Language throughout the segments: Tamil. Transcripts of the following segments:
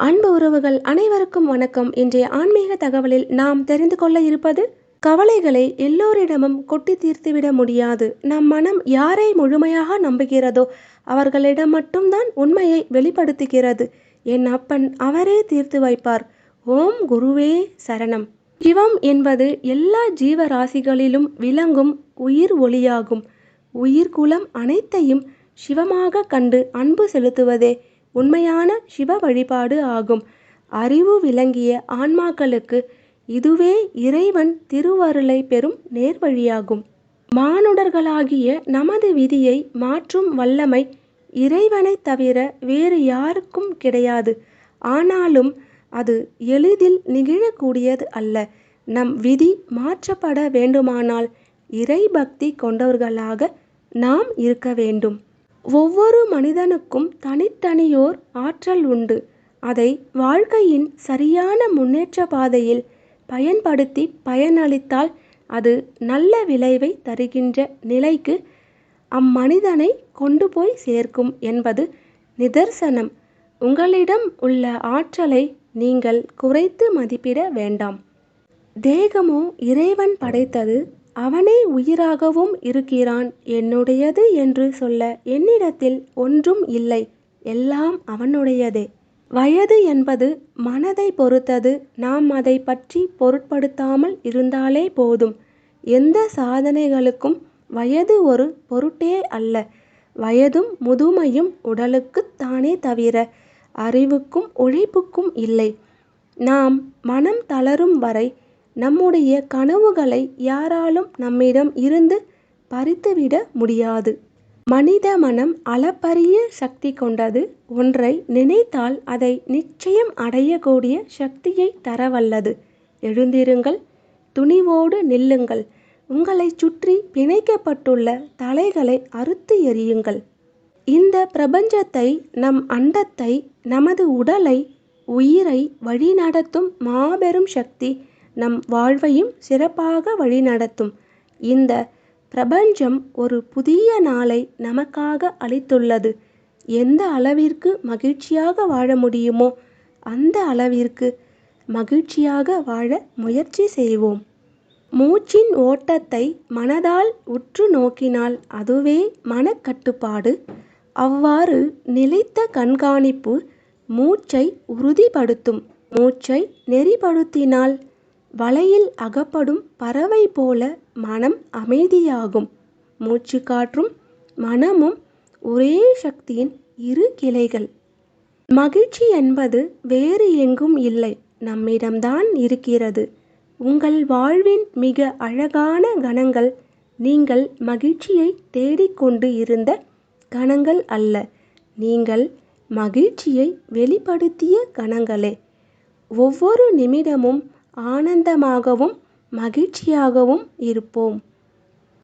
அன்பு உறவுகள் அனைவருக்கும் வணக்கம். இன்றைய ஆன்மீக தகவலில் நாம் தெரிந்து கொள்ள இருப்பது கவலைகளை எல்லோரிடமும் கொட்டி தீர்த்துவிட முடியாது. நம் மனம் யாரை முழுமையாக நம்புகிறதோ அவர்களிடம் மட்டும்தான் உண்மையை வெளிப்படுத்துகிறது. என் அப்பன் அவரே தீர்த்து வைப்பார். ஓம் குருவே சரணம். சிவம் என்பது எல்லா ஜீவராசிகளிலும் விளங்கும் உயிர் ஒளியாகும். உயிர்குலம் அனைத்தையும் சிவமாக கண்டு அன்பு செலுத்துவதே உண்மையான சிவ வழிபாடு ஆகும். அறிவு விளங்கிய ஆன்மாக்களுக்கு இதுவே இறைவன் திருவருளை பெறும் நேர்வழியாகும். மானுடர்களாகிய நமது விதியை மாற்றும் வல்லமை இறைவனை தவிர வேறு யாருக்கும் கிடையாது. ஆனாலும் அது எளிதில் நிகழக்கூடியது அல்ல. நம் விதி மாற்றப்பட வேண்டுமானால் இறை பக்தி கொண்டவர்களாக நாம் இருக்க வேண்டும். ஒவ்வொரு மனிதனுக்கும் தனித்தனியோர் ஆற்றல் உண்டு. அதை வாழ்க்கையின் சரியான முன்னேற்ற பாதையில் பயன்படுத்தி பயனளித்தால் அது நல்ல விளைவை தருகின்ற நிலைக்கு அம்மனிதனை கொண்டு போய் சேர்க்கும் என்பது நிதர்சனம். உங்களிடம் உள்ள ஆற்றலை நீங்கள் குறைத்து மதிப்பிட வேண்டாம். தேகமோ இறைவன் படைத்தது அவனே உயிராகவும் இருக்கிறான் என்னுடையது என்று சொல்ல என்னிடத்தில் ஒன்றும் இல்லை எல்லாம் அவனுடையதே. வயது என்பது மனதை பொறுத்தது நாம் அதை பற்றி பொருட்படுத்தாமல் இருந்தாலே போதும். எந்த சாதனைகளுக்கும் வயது ஒரு பொருட்டே அல்ல வயதும் முதுமையும் உடலுக்குத் தானே தவிர அறிவுக்கும் உழைப்புக்கும் இல்லை. நாம் மனம் தளரும் வரை நம்முடைய கனவுகளை யாராலும் நம்மிடம் இருந்து பறித்துவிட முடியாது. மனித மனம் அளப்பரிய சக்தி கொண்டது. ஒன்றை நினைத்தால் அதை நிச்சயம் அடையக்கூடிய சக்தியை தரவல்லது. எழுந்திருங்கள் துணிவோடு நில்லுங்கள். உங்களை சுற்றி பிணைக்கப்பட்டுள்ள தலைகளை அறுத்து எறியுங்கள். இந்த பிரபஞ்சத்தை நம் அண்டத்தை நமது உடலை உயிரை வழிநடத்தும் மாபெரும் சக்தி நம் வாழ்வையும் சிறப்பாக வழிநடத்தும். இந்த பிரபஞ்சம் ஒரு புதிய நாளை நமக்காக அளித்துள்ளது. எந்த அளவிற்கு மகிழ்ச்சியாக வாழ முடியுமோ அந்த அளவிற்கு மகிழ்ச்சியாக வாழ முயற்சி செய்வோம். மூச்சின் ஓட்டத்தை மனதால் உற்று நோக்கினால் அதுவே மனக்கட்டுப்பாடு. அவ்வாறு நிலைத்த கண்காணிப்பு மூச்சை உறுதிப்படுத்தும். மூச்சை நெறிப்படுத்தினால் வலையில் அகப்படும் பறவை போல மனம் அமைதியாகும். மூச்சு காற்றும் மனமும் ஒரே சக்தியின் இரு கிளைகள். மகிழ்ச்சி என்பது வேறு எங்கும் இல்லை நம்மிடம்தான் இருக்கிறது. உங்கள் வாழ்வின் மிக அழகான கணங்கள் நீங்கள் மகிழ்ச்சியை தேடிக்கொண்டு இருந்த கணங்கள் அல்ல நீங்கள் மகிழ்ச்சியை வெளிப்படுத்திய கணங்களே. ஒவ்வொரு நிமிடமும் ஆனந்தமாகவும் மகிழ்ச்சியாகவும் இருப்போம்.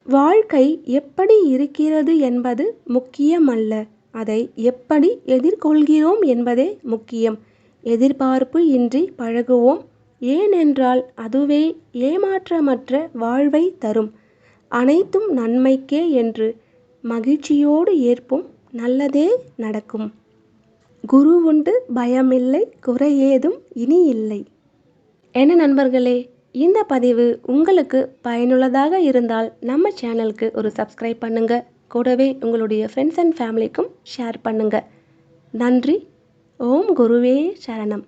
வாழ்க்கை எப்படி இருக்கிறது என்பது முக்கியமல்ல. அதை எப்படி எதிர்கொள்கிறோம் என்பதே முக்கியம். எதிர்பார்ப்பு இன்றி பழகுவோம். ஏனென்றால் அதுவே ஏமாற்றமற்ற வாழ்வை தரும். அனைத்தும் நன்மைக்கே என்று மகிழ்ச்சியோடு ஏற்போம். நல்லதே நடக்கும். குரு உண்டு பயமில்லை குறையேதும் இனி இல்லை. என்ன நண்பர்களே இந்த பதிவு உங்களுக்கு பயனுள்ளதாக இருந்தால் நம்ம சேனலுக்கு ஒரு சப்ஸ்கிரைப் பண்ணுங்க. கூடவே உங்களுடைய ஃப்ரெண்ட்ஸ் அண்ட் ஃபேமிலிக்கும் ஷேர் பண்ணுங்க. நன்றி. ஓம் குருவே சரணம்.